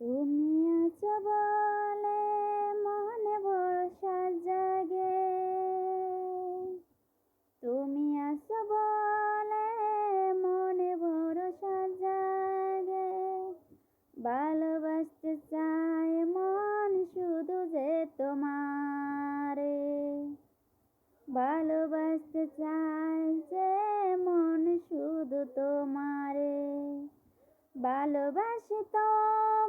তুমি আছো বলে মনে ভরসা জাগে। তুমি আছো বলে মনে ভরসা জাগে। ভালোবাসতে চায় মন শুধু যে তোমারে। ভালোবাসতে চায় যে মন শুধু তোমারে। ভালোবাসি তোমায়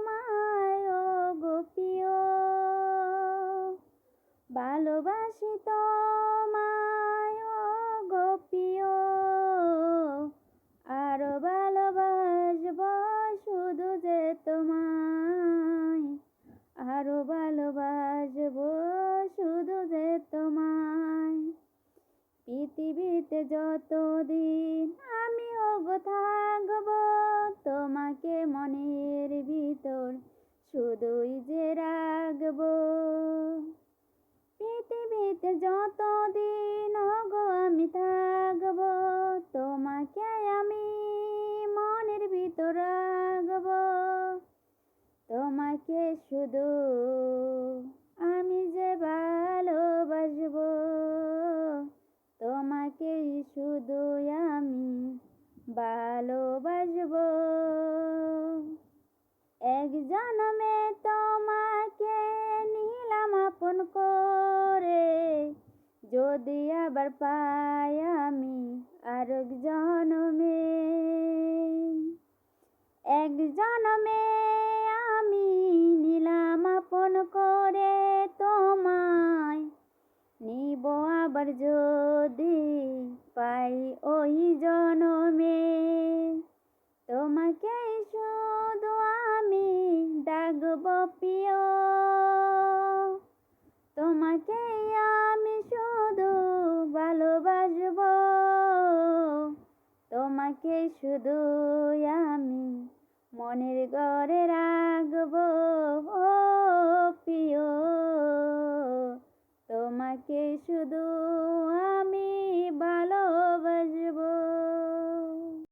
ভালোবাসি তোমায় গোপিও আরও ভালোবাসব শুধু যে তোমায়। আরও ভালোবাসব শুধু যে তোমায়। পৃথিবীতে যতদিন আমি ওগো থাকব, তোমাকে মনের ভিতর শুধুই যে রাখব। যতদিন ওগো আমি থাকব, তোমাকে আমি মনের ভিতর রাখব। তোমাকে শুধু আমি যে ভালোবাসবো তোমাকেই শুধু আমি ভালোবাসবো। এক জন্মে যদি আবার পাই আমি আরেক জন্মে। এক জন্মে আমি নিলাম আপন করে তোমায়। নিব আবার যদি পাই ওই জনমে। তোমাকে শুধু আমি ডাকব প্রিয় ভালোবাসব তোমাকে শুধু আমি